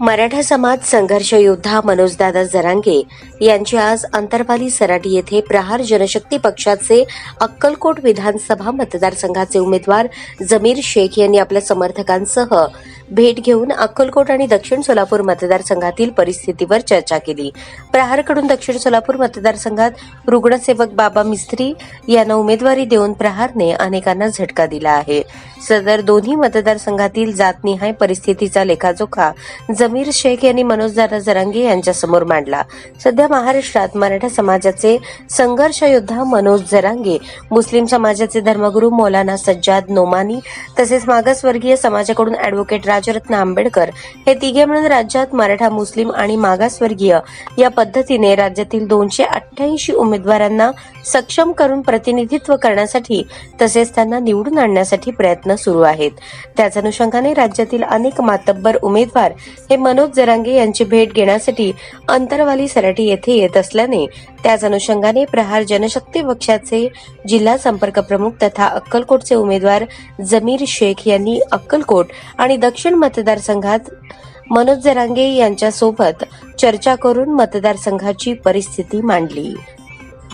मराठा समाज संघर्ष योद्धा मनोजदादा जरांगे यांची आज अंतरपाली सराटी येथे प्रहार जनशक्ती पक्षाचे अक्कलकोट विधानसभा मतदारसंघाचे उमेदवार जमीर शेख यांनी आपल्या समर्थकांसह भेट घेऊन अक्कलकोट आणि दक्षिण सोलापूर मतदारसंघातील परिस्थितीवर चर्चा केली. प्रहारकडून दक्षिण सोलापूर मतदारसंघात रुग्णसेवक बाबा मिस्त्री यांना उमेदवारी देऊन प्रहारने अनेकांना झटका दिला आहे. सदर दोन्ही मतदारसंघातील जातनिहाय परिस्थितीचा लेखाजोखा जमीर शेख यांनी मनोजदादा जरांगे यांच्यासमोर मांडला. सध्या महाराष्ट्रात मराठा समाजाचे संघर्ष योद्धा मनोज जरांगे मुस्लिम समाजाचे धर्मगुरू मौलाना सज्जाद नोमानी तसेच मागासवर्गीय समाजाकडून अॅडव्होकेट राजरत्न आंबेडकर हे तिघे मिळून राज्यात मराठा मुस्लिम आणि मागासवर्गीय या पद्धतीने राज्यातील दोनशे अठ्ठ्याऐंशी उमेदवारांना सक्षम करून प्रतिनिधित्व करण्यासाठी तसेच त्यांना निवडून आणण्यासाठी प्रयत्न सुरू आहेत. त्याच अनुषंगाने राज्यातील अनेक मातब्बर उमेदवार हे मनोज जरांगे यांची भेट घेण्यासाठी अंतरवाली सराटी येथे येत असल्याने त्याच अनुषंगाने प्रहार जनशक्ती पक्षाचे जिल्हा संपर्क प्रमुख तथा अक्कलकोटचे उमेदवार जमीर शेख यांनी अक्कलकोट आणि दक्षिण मतदारसंघात मनोज जरांगे यांच्यासोबत चर्चा करून मतदारसंघाची परिस्थिती मांडली.